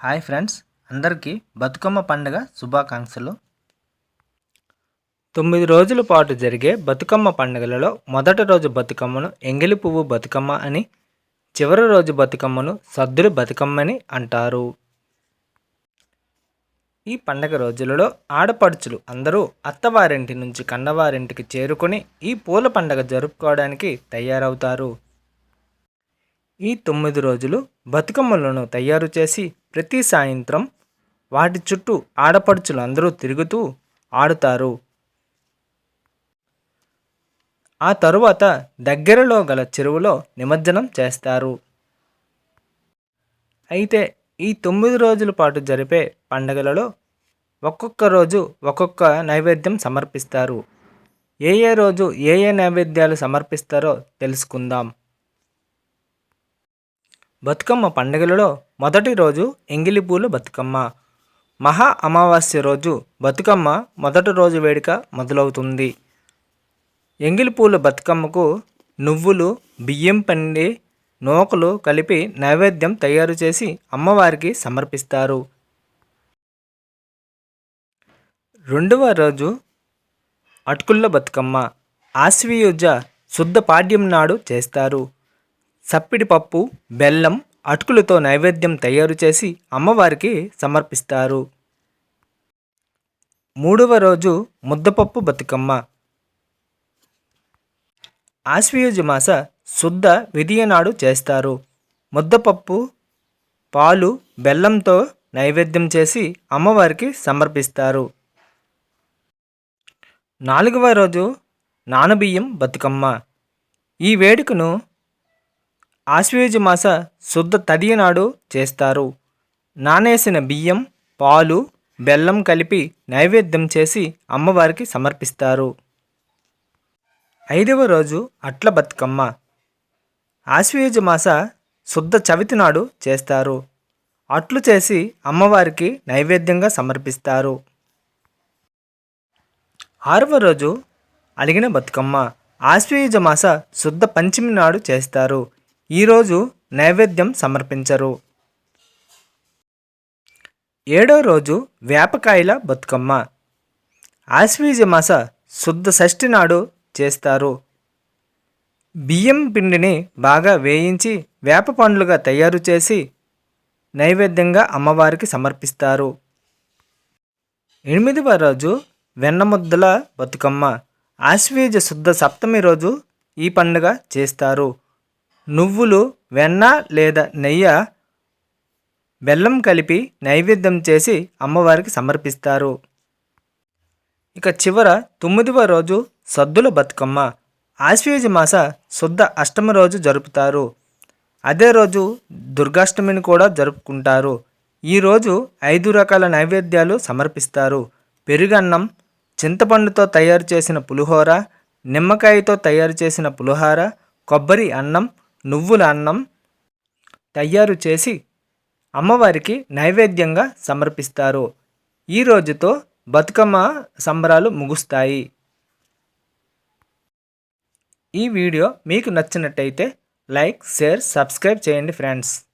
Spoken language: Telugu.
హాయ్ ఫ్రెండ్స్ అందరికీ బతుకమ్మ పండుగ శుభాకాంక్షలు. తొమ్మిది రోజుల పాటు జరిగే బతుకమ్మ పండుగలలో మొదటి రోజు బతుకమ్మను ఎంగిలి పువ్వు బతుకమ్మ అని చివరి రోజు బతుకమ్మను సద్దుల బతుకమ్మని అంటారు. ఈ పండగ రోజులలో ఆడపడుచులు అందరూ అత్తవారింటి నుంచి కన్నవారింటికి చేరుకొని ఈ పూల పండగ జరుపుకోవడానికి తయారవుతారు. ఈ తొమ్మిది రోజులు బతుకమ్మలను తయారు చేసి ప్రతి సాయంత్రం వాటి చుట్టూ ఆడపడుచులు అందరూ తిరుగుతూ ఆడుతారు. ఆ తరువాత దగ్గరలో గల చెరువులో నిమజ్జనం చేస్తారు. అయితే ఈ తొమ్మిది రోజుల పాటు జరిపే పండగలలో ఒక్కొక్క రోజు ఒక్కొక్క నైవేద్యం సమర్పిస్తారు. ఏ ఏ రోజు ఏ ఏ నైవేద్యాలు సమర్పిస్తారో తెలుసుకుందాం. బతుకమ్మ పండుగలలో మొదటి రోజు ఎంగిలిపూలు బతుకమ్మ. మహా అమావాస్య రోజు బతుకమ్మ మొదటి రోజు వేడుక మొదలవుతుంది. ఎంగిలిపూల బతుకమ్మకు నువ్వులు బియ్యం పండి నూకలు కలిపి నైవేద్యం తయారు చేసి అమ్మవారికి సమర్పిస్తారు. రెండవ రోజు అటుకుళ్ళ బతుకమ్మ. ఆశ్వీయుజ శుద్ధ పాడ్యం నాడు చేస్తారు. సప్పిడిపప్పు బెల్లం అటుకులతో నైవేద్యం తయారు చేసి అమ్మవారికి సమర్పిస్తారు. మూడవ రోజు ముద్దపప్పు బతుకమ్మ. ఆశ్వయుజ మాస శుద్ధ విధియనాడు చేస్తారు. ముద్దపప్పు పాలు బెల్లంతో నైవేద్యం చేసి అమ్మవారికి సమర్పిస్తారు. నాలుగవ రోజు నానబియ్యం బతుకమ్మ. ఈ వేడుకను ఆశ్వేజ మాస శుద్ధ తదియ నాడు చేస్తారు. నానేసిన బియ్యం పాలు బెల్లం కలిపి నైవేద్యం చేసి అమ్మవారికి సమర్పిస్తారు. ఐదవ రోజు అట్ల బతుకమ్మ. ఆశ్వేజ మాస శుద్ధ చవితి నాడు చేస్తారు. అట్లు చేసి అమ్మవారికి నైవేద్యంగా సమర్పిస్తారు. ఆరవ రోజు అలిగిన బతుకమ్మ. ఆశ్వేయుజ మాస శుద్ధ పంచమి నాడు చేస్తారు. ఈరోజు నైవేద్యం సమర్పించరు. ఏడో రోజు వేపకాయల బతుకమ్మ. ఆశ్వీజ మాస శుద్ధ షష్ఠి నాడు చేస్తారు. బియ్యం పిండిని బాగా వేయించి వేప పండ్లుగా తయారు చేసి నైవేద్యంగా అమ్మవారికి సమర్పిస్తారు. ఎనిమిదవ రోజు వెన్నముద్దల బతుకమ్మ. ఆశ్వీజ శుద్ధ సప్తమి రోజు ఈ పండుగ చేస్తారు. నువ్వులు వెన్న లేదా నెయ్యి బెల్లం కలిపి నైవేద్యం చేసి అమ్మవారికి సమర్పిస్తారు. ఇక చివర తొమ్మిదవ రోజు సద్దుల బతుకమ్మ. ఆశ్వేజ మాస శుద్ధ అష్టమి రోజు జరుపుతారు. అదే రోజు దుర్గాష్టమిని కూడా జరుపుకుంటారు. ఈరోజు ఐదు రకాల నైవేద్యాలు సమర్పిస్తారు. పెరుగన్నం చింతపండుతో తయారు చేసిన పులిహోర నిమ్మకాయతో తయారు చేసిన పులిహోర కొబ్బరి అన్నం నువ్వుల అన్నం తయారు చేసి అమ్మవారికి నైవేద్యంగా సమర్పిస్తారు. ఈ రోజుతో బతుకమ్మ సంబరాలు ముగుస్తాయి. ఈ వీడియో మీకు నచ్చినట్టయితే లైక్ షేర్ సబ్స్క్రైబ్ చేయండి ఫ్రెండ్స్.